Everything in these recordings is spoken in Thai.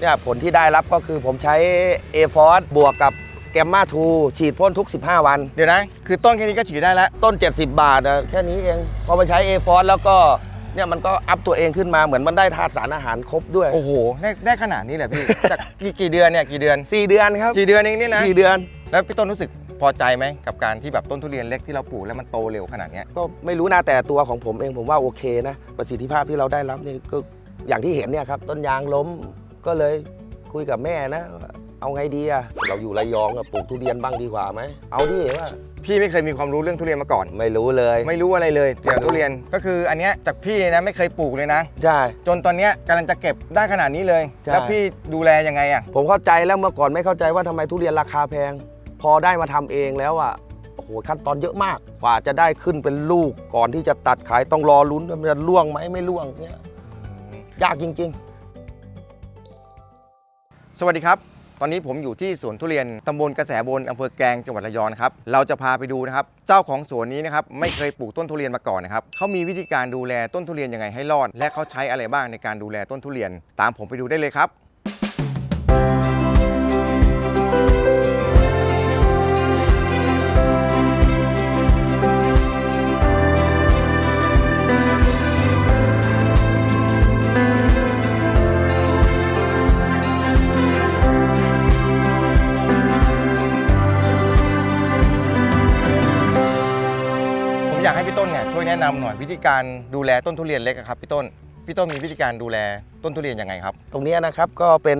เนี่ยผลที่ได้รับก็คือผมใช้ a f o r c e บวกกับแกมมาทูฉีดพ่นทุก 15 วัน เดี๋ยวนะ คือต้นแค่นี้ก็ฉีดได้แล้ว ต้น 70 บาทอะแค่นี้เอง พอมาใช้ a f o r c e แล้วก็เนี่ยมันก็อัพตัวเองขึ้นมาเหมือนมันได้ธาตุสารอาหารครบด้วย โอ้โห ได้ได้ขนาดนี้เลยพี่ จากกี่กี่เดือนเนี่ยกี่เดือน4 เดือนครับสี่เดือนเองเนี่ยนะ4เดือน แล้วพี่ต้นรู้สึกพอใจไหมกับการที่แบบต้นทุเรียนเล็กที่เราปลูกแล้วมันโตเร็วขนาดเนี้ยก็ไม่รู้นะแต่ตัวของผมเองผมว่าโอเคนะ ประสิทธิภาพที่เราได้รับนี่ก็อย่างที่เห็นเนี่ยครับต้นยางล้ม ก็เลยคุยกับแม่นะว่าเอาไงดีอะเราอยู่ระยองอะปลูกทุเรียนบ้างดีกว่าไหมเอาดิว่าพี่ไม่เคยมีความรู้เรื่องทุเรียนมาก่อน ไม่รู้เลยไม่รู้อะไรเลยเกี่ยวกับทุเรียนก็คืออันเนี้ยจากพี่นะไม่เคยปลูกเลยนะ ใช่ จนตอนเนี้ยกำลังจะเก็บได้ขนาดนี้เลย ใช่ แล้วพี่ดูแลยังไงอะผมเข้าใจแล้วเมื่อก่อนไม่เข้าใจว่าทำไมทุเรียนราคาแพง พอได้มาทำเองแล้วอะโอ้โหขั้นตอนเยอะมากกว่าจะได้ขึ้นเป็นลูกก่อนที่จะตัดขายต้องรอลุ้นว่ามันจะล่วงไหมไม่ล่วงเนี่ยยากจริง สวัสดีครับ ตอนนี้ผมอยู่ที่สวนทุเรียนตำบลกระแสบนอำเภอแกลงจังหวัดระยองนะครับ เราจะพาไปดูนะครับ เจ้าของสวนนี้นะครับไม่เคยปลูกต้นทุเรียนมาก่อนนะครับเขามีวิธีการดูแลต้นทุเรียนยังไงให้รอด และเขาใช้อะไรบ้างในการดูแลต้นทุเรียน ตามผมไปดูได้เลยครับำหน่อยวิธีการดูแลต้นทุเรียนเล็กอะครับพี่ต้น พี่ต้นมีวิธีการดูแลต้นทุเรียนยังไงครับๆตรงเนี้ยนะครับก็เป็น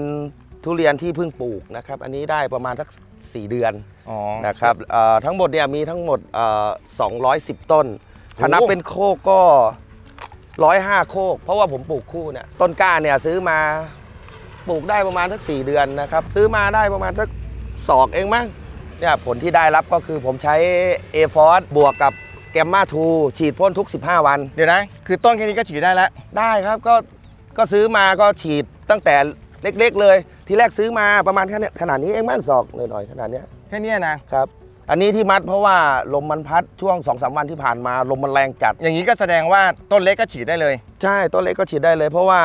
ทุเรียนที่เพิ่งปลูกนะครับ อันนี้ได้ประมาณสัก 4 เดือนอ๋อ นะครับเอ่อทั้งหมดเนี่ยมีทั้งหมดเอ่อ210 ต้น ถ้านับโอ้เป็นโคกก็ 105 โคก เพราะว่าผมปลูกคู่เนี่ยต้นกล้าเนี่ยซื้อมาปลูกได้ประมาณสัก 4 เดือนนะครับ ซื้อมาได้ประมาณสักศอกเองมั้งเนี่ยผลที่ได้รับก็คือผมใช้ a f o r c e บวกกับ แกมมาทูฉีดพ่นทุก 15 วัน เดี๋ยวนะ คือต้นแค่นี้ก็ฉีดได้แล้วได้ได้ครับก็ก็ซื้อมาก็ฉีดตั้งแต่เล็ก ๆ เลย ทีแรกซื้อมาประมาณแค่เนี้ยขนาดนี้เองมั้งศอกหน่อยๆขนาดเนี้ยแค่เนี้ยนะ ครับ อันนี้ที่มัดเพราะว่าลมมันพัดช่วง2อสวันที่ผ่านมาลมมันแรงจัด อย่างนี้ก็แสดงว่าต้นเล็กก็ฉีดได้เลย ใช่ต้นเล็กก็ฉีดได้เลย เพราะว่า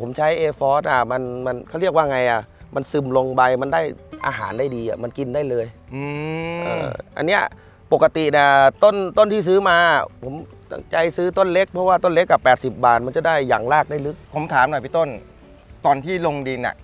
ผมใช้ a f o r c e อะมันมันเขาเรียกว่าไงอะมันซึมลงใบมันได้อาหารได้ดีอะมันกินได้เลยอืเอมออันเนี้ย ปกตินะต้นต้นที่ซื้อมาผมตั้งใจซื้อต้นเล็กเพราะว่าต้นเล็กกับ 80 บาทมันจะได้อย่างรากได้ลึก ผมถามหน่อยพี่ต้น ตอนที่ลงดินอะ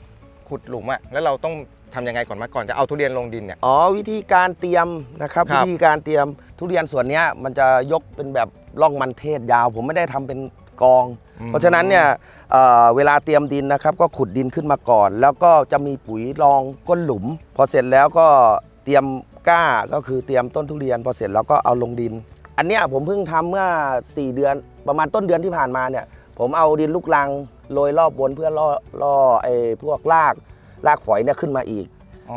ขุดหลุมอะแล้วเราต้องทำยังไงก่อนมาก่อนจะเอาทุเรียนลงดินเนี่ย อ๋อวิธีการเตรียมนะครับครับวิธีการเตรียมทุเรียนส่วนเนี้ยมันจะยกเป็นแบบร่องมันเทศยาว ผมไม่ได้ทำเป็นกอง เพราะฉะนั้นเนี่ยเอ่อเวลาเตรียมดินนะครับ ก็ขุดดินขึ้นมาก่อน แล้วก็จะมีปุ๋ยรองก้นหลุม พอเสร็จแล้วก็เตรียม ก้าก็คือเตรียมต้นทุเรียนพอเสร็จแล้วก็เอาลงดิน อันเนี้ยผมเพิ่งทำเมื่อ 4 เดือนประมาณต้นเดือนที่ผ่านมาเนี่ย ผมเอาดินลูกรังโรยรอบบนเพื่อล่อล่อไอ้พวกรากรากฝอยเนี่ยขึ้นมาอีก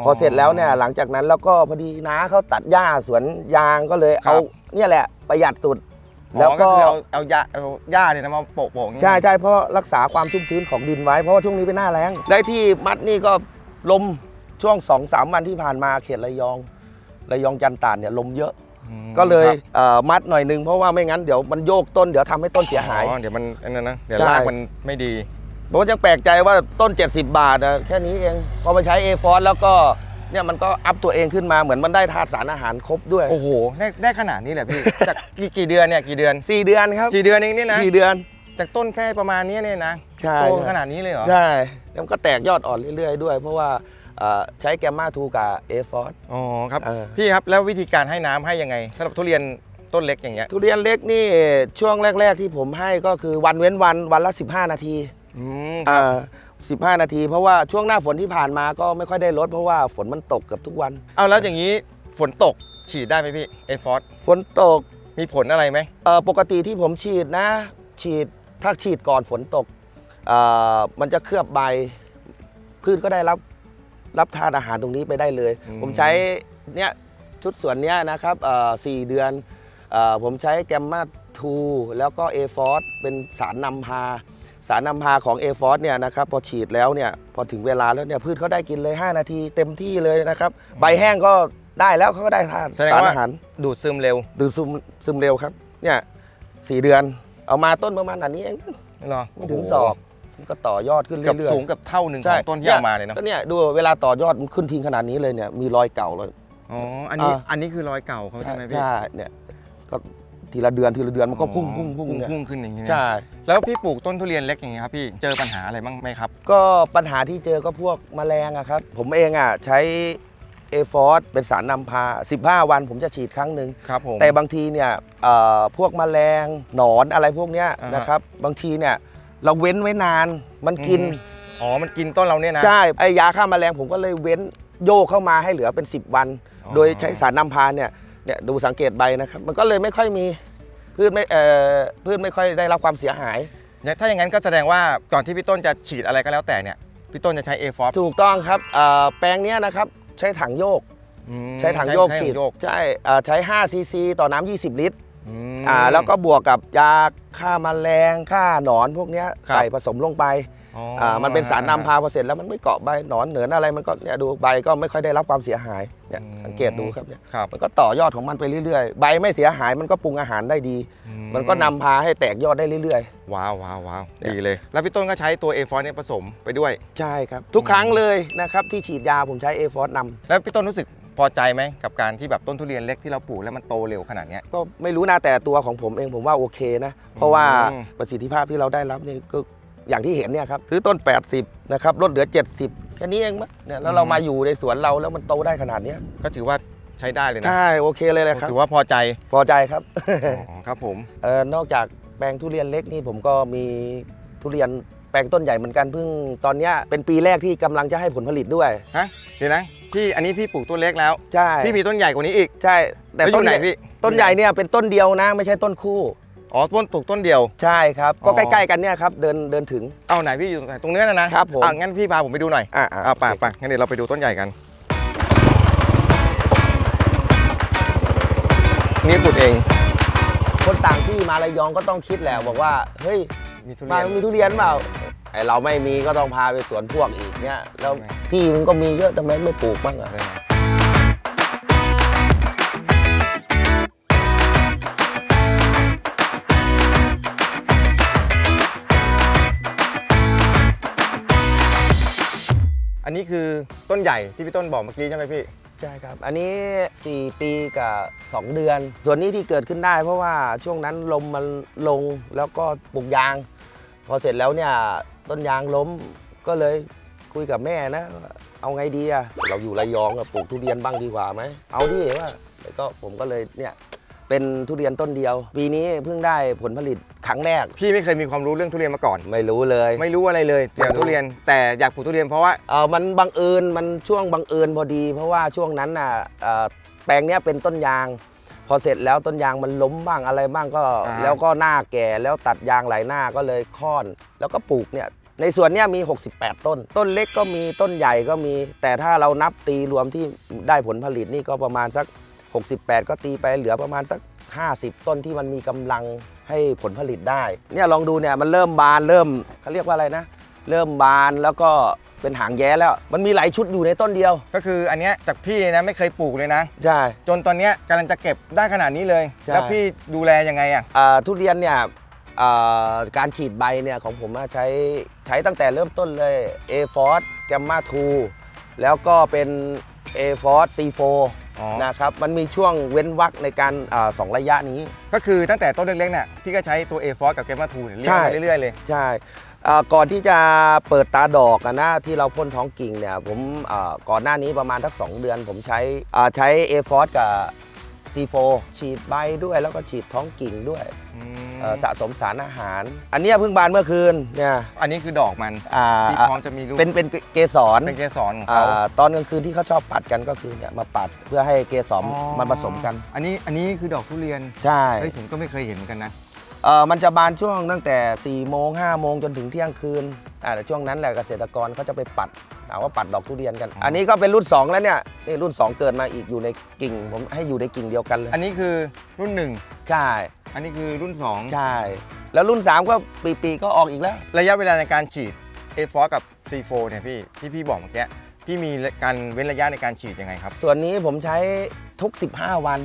พอเสร็จแล้วเนี่ยหลังจากนั้นแล้วก็พอดีน้าเขาตัดหญ้าสวนยางก็เลยเอาเนี่ยแหละประหยัดสุดแล้แล้ววก็ก็คือเอาเอาหญ้าเอาหญ้าเนี่ยนะมาโปะโปะอย่างงี้ใช่ใช่เพราะรักษาความชุ่มชื้นของดินไว้เพราะว่าช่วงนี้เป็นหน้าแล้งได้ที่มัดนี่ก็ลมช่วง2อสวันที่ผ่านมาเขตระยอง ระยองจันตานเนี่ยลมเยอะ อืมก็เลยครับเอ่อมัดหน่อยนึงเพราะว่าไม่งั้นเดี๋ยวมันโยกต้นเดี๋ยวทำให้ต้นเสียหาย อ๋อเดี๋ยวมันอันนั้นนะเดี๋ยวใช่ รากมันไม่ดี ผมก็ยังแปลกใจว่าต้น 70 บาทนะแค่นี้เองพอมาใช้ a f o r c e แล้วก็เนี่ยมันก็อัพตัวเองขึ้นมาเหมือนมันได้ธาตุสารอาหารครบด้วย โอ้โหได้ได้ขนาดนี้เลยพี่ จากกี่กี่เดือนเนี่ยกี่เดือนสี่เดือนครับสี่เดือนเองเนี่ยนะ สี่เดือน จากต้นแค่ประมาณนี้เนี่ยนะใช่ โตใช่ขนาดนี้เลยเหรอ ใช่แล้วมันก็แตกยอดอ่อนเรื่อยๆด้วย เพราะว่าเอ่อ ใช้แกมมาทูกับเอฟอสอ๋อครับเออพี่ครับ แล้ววิธีการให้น้ำให้ยังไงสำหรับทุเรียนต้นเล็กอย่างเงี้ยทุเรียนเล็กนี่ช่วงแรก ๆ ที่ผมให้ก็คือวันเว้นวันวันละ 15 นาทีอืมครับอ่า15นาที เพราะว่าช่วงหน้าฝนที่ผ่านมาก็ไม่ค่อยได้ลดเพราะว่าฝนมันตกเกือบทุกวัน เอาแล้วอย่างนี้ฝนตกฉีดได้ไหมพี่เอฟอสฝนตกมีผลอะไรไหมเอ่อปกติที่ผมฉีดนะ ฉีดถ้าฉีดก่อนฝนตกเอ่อมันจะเคลือบใบพืชก็ได้รับ รับทานอาหารตรงนี้ไปได้เลยผมใช้เนี่ยชุดส่วนเนี้ยนะครับเอ่อสี่เดือนเออผมใช้แกมมาทูแล้วก็เอฟอสเป็นสารนำพา สารนำพาของเอฟอสเนี่ยนะครับพอฉีดแล้วเนี่ยพอถึงเวลาแล้วเนี่ยพืชเขาได้กินเลย 5 นาทีเต็มที่เลยนะครับใบแห้งก็ได้แล้วเขาก็ได้ทานแสดงสารว่า อาหาร ดูดซึมเร็วดูดซึมซึมเร็วครับ เนี่ยสี่เดือน เอามาต้นประมาณอันนี้เอง เหรอไม่ถึงโโหศอก มันก็ต่อยอดขึ้นเกือบเรื่อยสูงเกับเท่าหนึ่งขใช่องต้นที่เอามาเลยเนาะก็เนี่ยดูเวลาต่อยอดมันขึ้นทิ้งขนาดนี้เลยเนี่ยมีรอยเก่าเลยอ๋ออันนี้อ่าอันนี้คือรอยเก่าเขาใช่ไหมพี่ใช่เนี่ยก็ทีละเดือนทีละเดือนมันก็พุ่งอ๋อพุ่งพุ่งเนี่ยพุ่งขึ้นอย่างนี้นะใช่แล้วพี่ปลูกต้นทุเรียนเล็กอย่างนี้ยครับพี่เจอปัญหาอะไรบ้างไหมครับ ก็ปัญหาที่เจอก็พวกแมลงอะครับ ผมเองอะใช้เอฟอสเป็นสารนำพา 15 วันผมจะฉีดครั้งหนึ่งครับผมแต่บางทีเนี่ยเอ่อพวกแมลงหนอนอะไรพวกเนี้ยอ่าฮะนะครับ บางทีเนี่ย เราเว้นไว้นาน มันกินอืมอ๋อ มันกินต้นเราเนี่ยนะ ใช่ไอยาฆ่าแมลงผมก็เลยเว้นโยกเข้ามาให้เหลือเป็น 10 วัน อ๋อ โดยใช้สารนำพาเนี่ยเนี่ยดูสังเกตใบนะครับ มันก็เลยไม่ค่อยมีพืชไม่เอ่อพืชไม่ค่อยได้รับความเสียหาย เนี่ยถ้าอย่างนั้นก็แสดงว่าก่อนที่พี่ต้นจะฉีดอะไรก็แล้วแต่เนี่ย พี่ต้นจะใช้ a f o s ถูกต้องครับเอ่อแปลงเนี้ยนะครับใช้ถังโยก ใช้ถังโยกฉีดโยกใช่เอ่อใช้5ซีซีต่อน้ำ20 ลิตรอื ม อ่าแล้วก็บวกกับยาฆ่าแมลงฆ่าหนอนพวกเนี้ยครับ ใส่ผสมลงไปอ๋ออ่ามันเป็นสารนำพาพอเสร็จแล้วมันไม่เกาะใบหนอนเหนือนอะไรมันก็เนี่ยดูใบก็ไม่ค่อยได้รับความเสียหายเนี่ยสังเกตดูครับเนี่ยครับมันก็ต่อยอดของมันไปเรื่อยๆ ใบไม่เสียหายมันก็ปรุงอาหารได้ดี อืมันก็นำพาให้แตกยอดได้เรื่อย ว้าวว้าวว้าวเนี่ย ดีเลย แล้วพี่ต้นก็ใช้ตัว a f o s เนี่ยผสมไปด้วย ๆ ใช่ครับ ทุกครั้งเลยนะครับที่ฉีดยาผมใช้เอฟอสนแล้วพี่ต้นรู้สึกพ อใจไหมกับการที่แบบต้นทุเรียนเล็กที่เราปลูกแล้วมันโตเร็วขนาดเนี้ยำก็ไม่รู้นะแต่ตัวของผมเองผมว่าโอเคนะ เพราะว่าอืม ประสิทธิภาพที่เราได้รับนี่ก็อย่างที่เห็นเนี่ยครับซื้อต้น 80นะครับลดเหลือ 70 แค่นี้เองมั้งเนี่ยแล้วเรามาอยู่ในสวนเราแล้วมันโตได้ขนาดเนี้ยก็ถือว่าใช้ได้เลยนะใช่โอเคเลยเลยครับ ถือว่าพอใจพอใจครับอ๋อครับผม เออนอกจากแปลงทุเรียนเล็กนี่ผมก็มีทุเรียนแปลงต้นใหญ่เหมือนกันเพิ่งตอนเนี้ยเป็นปีแรกที่กำลังจะให้ผลผลิตด้วย ฮะเดี๋ยวนะ พี่อันนี้พี่ปลูกต้นเล็กแล้ว ใช่พี่มีต้นใหญ่กว่านี้อีก ใช่ แต่แล้วอต้นยู่ไหนใหญ่พี่ ต้นใหญ่เนี่ยเป็นต้นเดียวนะ ไม่ใช่ต้นคู่ อ๋อต้นปลูกต้นเดียว ใช่ครับ ก็อ๋อใกล้ๆกันเนี่ยครับเดินเดินถึง เอาไหนพี่อยู่ตรงไหนตรงเนี้ยนะนะครับผม อะงั้นพี่พาผมไปดูหน่อยอ่าอะไปไปงั้นเดี๋ยวเราไปดูต้นใหญ่กัน นี่ปลูกเองคนต่างที่มาระยองก็ต้องคิดแหละบอกว่าเฮ้ยมีทุมาเรียนมีทุเรียนเปล่า ไอเราไม่มีก็ต้องพาไปสวนพวกอีกเนี่ยแล้วที่มันก็มีเยอะทำไมไม่ปลูกบ้างอะอันนี้คือต้นใหญ่ที่พี่ต้นบอกเมื่อกี้ใช่ไหมพี่ ใช่ครับ อันนี้ 4 ปีกับ 2 เดือน ส่วนนี้ที่เกิดขึ้นได้เพราะว่าช่วงนั้นลมมันลงแล้วก็ปลูกยาง พอเสร็จแล้วเนี่ย ต้นยางล้มก็เลยคุยกับแม่นะว่าเอาไงดีอะเราอยู่ระยองอะปลูกทุเรียนบ้างดีกว่าไหมเอาดิว่าแล้วก็ผมก็เลยเนี่ยเป็นทุเรียนต้นเดียว ปีนี้เพิ่งได้ผลผลิตครั้งแรก พี่ไม่เคยมีความรู้เรื่องทุเรียนมาก่อน ไม่รู้เลย ไม่รู้อะไรเลยเกี่ยวกับทุเรียนแต่อยากปลูกทุเรียนเพราะว่าเออมันบังเอิญมันช่วงบังเอิญพอดี เพราะว่าช่วงนั้นน่ะเอ่อแปลงเนี้ยเป็นต้นยาง พอเสร็จแล้วต้นยางมันล้มบ้างอะไรบ้างก็ อ่า แล้วก็หน้าแก่แล้วตัดยางหลายหน้าก็เลยค่อน แล้วก็ปลูกเนี่ย ในสวนเนี้ยมี 68 ต้น ต้นเล็กก็มีต้นใหญ่ก็มี แต่ถ้าเรานับตีรวมที่ได้ผลผลิตนี่ก็ประมาณสัก 68 ก็ตีไปเหลือประมาณสัก 50 ต้นที่มันมีกำลังให้ผลผลิตได้ เนี่ยลองดูเนี่ยมันเริ่มบานเริ่มเขาเรียกว่าอะไรนะ เริ่มบานแล้วก็เป็นหางแย้แล้ว มันมีหลายชุดอยู่ในต้นเดียว ก็คืออันเนี้ยจากพี่นะไม่เคยปลูกเลยนะ ใช่ จนตอนเนี้ยกำลังจะเก็บได้ขนาดนี้เลยใช่แล้วพี่ดูแลยังไงอะอ่าทุเรียนเนี่ยอ่า การฉีดใบเนี่ยของผมอะใช้ใช้ตั้งแต่เริ่มต้นเลย a f o r c Gamma 2แล้วก็เป็น a f o r c C4 อ๋อนะครับมันมีช่วงเว้นวรรคในการอาสองระยะนี้ ก็คือตั้งแต่ต้นเล็กๆเนี่ยพี่ก็ใช้ตัว a f o s กับ g a m m a 2เนี่ยเลี้ยงใช่มาเรื่อยๆเลย ใช่อ่าก่อนที่จะเปิดตาดอกอะนะที่เราพ่นท้องกิ่งเนี่ยผมอ่าก่อนหน้านี้ประมาณทักสองเดือน ผมใช้อ่าใช้ a f o r c กับ C4 ฉีดใบด้วยแล้วก็ฉีดท้องกิ่งด้วย เอ่อสะสมสารอาหาร อันเนี้ยเพิ่งบานเมื่อคืนเนี่ยอันนี้คือดอกมันอ่าที่พร้อมจะมีลูกเป็นเป็นเกสรเป็นเกสรของอ่าเขาตอนกลางคืนที่เขาชอบปัดกันก็คือเนี่ยมาปัดเพื่อให้เกสรมันผสมกันอันนี้อันนี้คือดอกทุเรียนใช่เฮ้ยผมก็ไม่เคยเห็นเหมือนกันนะเอ่อมันจะบานช่วงตั้งแต่4ี่โมงห้าโมงจนถึงเที่ยงคืนอ่าแต่ช่วงนั้นแหละเกษตรกรเขาจะไปปัดถามว่าปัดดอกทุเรียนกัน อันนี้ก็เป็นรุ่น 2 แล้วเนี่ยนี่รุ่น 2 เกิดมาอีกอยู่ในกิ่ง ผมให้อยู่ในกิ่งเดียวกันเลยอันนี้คือรุ่นหนึ่งใช่ อันนี้คือรุ่นสองใช่ แล้วรุ่น 3 ก็ปีปีๆก็ออกอีกแล้ว ระยะเวลาในการฉีด a f o s กับ C4 เนี่ยพี่ที่พี่บอกเมื่อกี้พี่มีการเว้นระยะในการฉีดยังไงครับ ส่วนนี้ผมใช้ทุก 15 วัน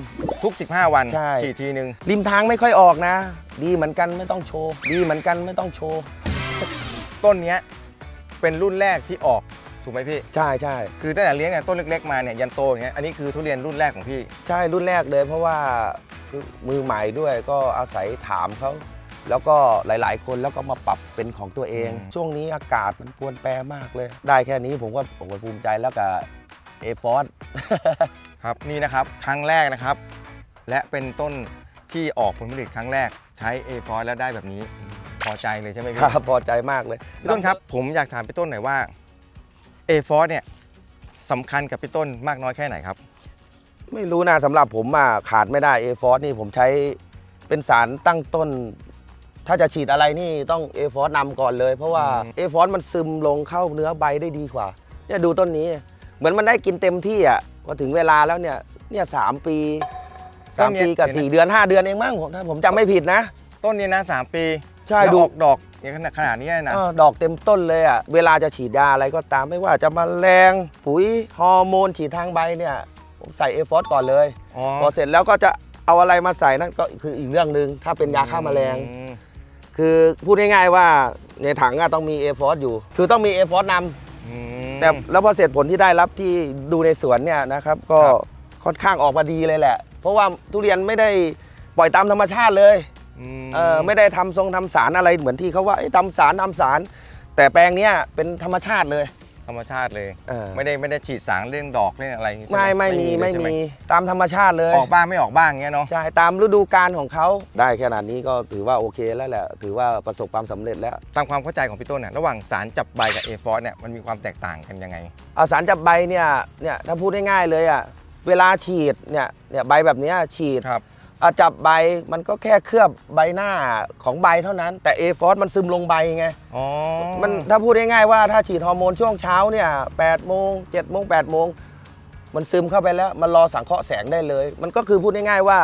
ทุก 15 วันใช่ ฉีดทีนึง ริมทางไม่ค่อยออกนะ ดีเหมือนกันไม่ต้องโชว์ ดีเหมือนกันไม่ต้องโชว์ตต้นเนี้ยเป็นรุ่นแรกที่ออกถูกไหมพี่ ใช่ใช่ คือตั้งแต่เลี้ยงเนี่ยต้นเล็กๆมาเนี่ยยันโตอย่างเงี้ยอันนี้คือทุเรียนรุ่นแรกของพี่ ใช่รุ่นแรกเลยเพราะว่าคือ มือใหม่ด้วยก็อาศัยถามเขาแล้วก็หลาย ๆ คนแล้วก็มาปรับเป็นของตัวเองอืมช่วงนี้อากาศมันปรวนแปรมากเลย ได้แค่นี้ผมก็โอ้โหภูมิใจแล้วกับเอฟอสครับนี่นะครับครั้งแรกนะครับ และเป็นต้นที่ออกผลผลิตครั้งแรกใช้เอฟอแล้วได้แบบนี้พอใจเลยใช่ไหมพี่ครับพอใจมากเลยพี่ต้นครับผมอยากถามพี่ต้นหน่อยว่าเอฟอเนี่ยสำคัญกับพี่ต้นมากน้อยแค่ไหนครับ ไม่รู้นะสำหรับผมอะขาดไม่ได้เอฟอสนี่ผมใช้เป็นสารตั้งต้น ถ้าจะฉีดอะไรนี่ต้องเอฟอสนำก่อนเลย เพราะว่าอืมเอฟอสมันซึมลงเข้าเนื้อใบได้ดีกว่าเนี่ยดูต้นนี้ เหมือนมันได้กินเต็มที่อะพอถึงเวลาแล้วเนี่ยเนี่ยสามปีสามปีกับสี่เดือนห้าเดือนเองมั้งผมถ้าผมจำไม่ผิดนะ ต้นนี้นะสามปีใช่แล้วดูออกดอกอย่างขนาดขนาดนี้นะเออดอกเต็มต้นเลยอะเวลาจะฉีดยาอะไรก็ตามไม่ว่าจะมาแรงปุ๋ยฮอร์โมนฉีดทางใบเนี่ยผม ใส่เอฟอสก่อนเลย อ๋อพอเสร็จแล้วก็จะเอาอะไรมาใส่นั่นก็คืออีกเรื่องหนึ่งถ้าเป็นยาฆ่าแมลง อืมคือพูดง่ายๆว่าในถังอะต้องมีเอฟอสอยู่ คือต้องมีเอฟอสนอืมำแต่แล้วพอเสร็จผลที่ได้รับที่ดูในสวนเนี่ยนะครับก็ครับ ค่อนข้างออกมาดีเลยแหละ เพราะว่าทุเรียนไม่ได้ปล่อยตามธรรมชาติเลยอืมเออไม่ได้ทำทรงทำสารอะไรเหมือนที่เขาว่าเอ้ยทำสารทำสาร แต่แปลงเนี้ยเป็นธรรมชาติเลย ธรรมชาติเลย เออ ไม่ได้ไม่ได้ฉีดสารเล่นดอกเล่นอะไรอย่างงี้ใช่ไม่หไม่มีเลยไม่ใช่หมีตามธรรมชาติเลย ออกบ้างไม่ออกบ้างเงี้ยเนาะ ใช่ตามฤดูกาลของเขาได้ขนาดนี้ก็ถือว่าโอเคแล้วแหละ ถือว่าประสบความสำเร็จแล้ว ตามความเข้าใจของพี่ต้นเนี่ยระหว่างสารจับใบกับเอฟอสเนี่ยมันมีความแตกต่างกันยังไง เอาสารจับใบเนี่ยเนี่ยถ้าพูดง่ายๆเลยอะเวลาฉีดเนี่ยเนี่ยใบแบบเนี้ยฉีด ครับเอาจับใบมันก็แค่เคลือบใบหน้าของใบเท่านั้น แต่เอฟอสมันซึมลงใบไง อ๋อมันถ้าพูดง่ายๆว่าถ้าฉีดฮอร์โมนช่วงเช้าเนี่ย8โมง7โมง8โมงมันซึมเข้าไปแล้ว มันรอสังเคราะห์แสงได้เลย มันก็คือพูดง่ายๆว่า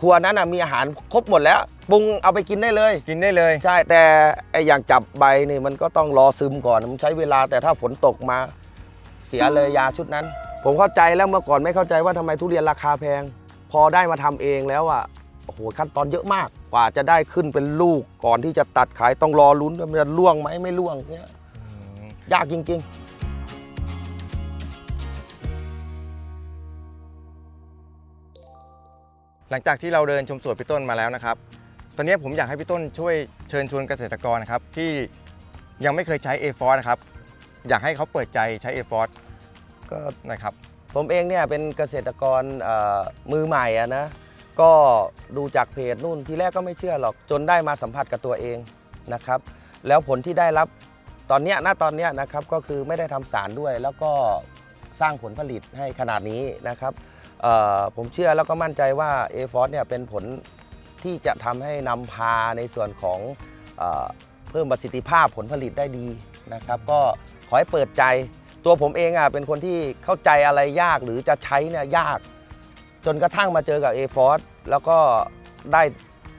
ครัวนั้นน่ะมีอาหารครบหมดแล้วปรุงเอาไปกินได้เลย กินได้เลย ใช่แต่ไออย่างจับใบนี่มันก็ต้องรอซึมก่อนมันใช้เวลาแต่ถ้าฝนตกมา เสียเลยยาชุดนั้น ผมเข้าใจแล้วเมื่อก่อนไม่เข้าใจว่าทำไมทุเรียนราคาแพง พอได้มาทำเองแล้วอะโอ้โหขั้นตอนเยอะมากกว่าจะได้ขึ้นเป็นลูกก่อนที่จะตัดขายต้องรอลุ้นว่ามันจะล่วงไหมไม่ล่วงเนี่ยยากจริงหลังจากที่เราเดินชมสวนพี่ต้นมาแล้วนะครับ ตอนนี้ผมอยากให้พี่ต้นช่วยเชิญชวนเกษตรกรนะครับที่ยังไม่เคยใช้ a f o r นะครับ อยากให้เขาเปิดใจใช้ a f o r ๆก็นะครับ ผมเองเนี่ยเป็นเกษตรกรมือใหม่อะนะก็ดูจากเพจนู่นทีแรกก็ไม่เชื่อหรอกจนได้มาสัมผัสกับตัวเองนะครับ แล้วผลที่ได้รับตอนเนี้ยณตอนเนี้ยนะครับก็คือไม่ได้ทำสารด้วย แล้วก็สร้างผลผลิตให้ขนาดนี้นะครับผมเชื่อแล้วก็มั่นใจว่า a f o r เนี่ยเป็นผลที่จะทำให้นำพาในส่วนของเอเพิ่มประสิทธิภาพผลผลิตได้ดีนะครับ ก็ขอให้เปิดใจ ตัวผมเองอะเป็นคนที่เข้าใจอะไรยากหรือจะใช้เนี่ยยาก จนกระทั่งมาเจอกับ a f o r แล้วก็ได้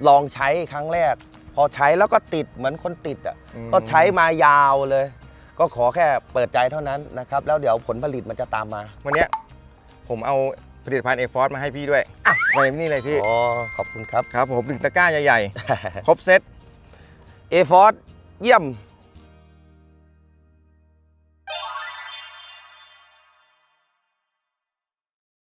ลองใช้ครั้งแรก พอใช้แล้วก็ติดเหมือนคนติดอะอืมก็ใช้มายาวเลย ก็ขอแค่เปิดใจเท่านั้นนะครับ แล้วเดี๋ยวผลผลิตมันจะตามมา วันเนี้ยผมเอาผลิตภัณฑ์ a f o r มาให้พี่ด้วยในนี่เลยพี่อ๋อขอบคุณครับ ครับผมหนึ่งตะกร้าใหญ่ๆ ครบเซต a f o r เยี่ยม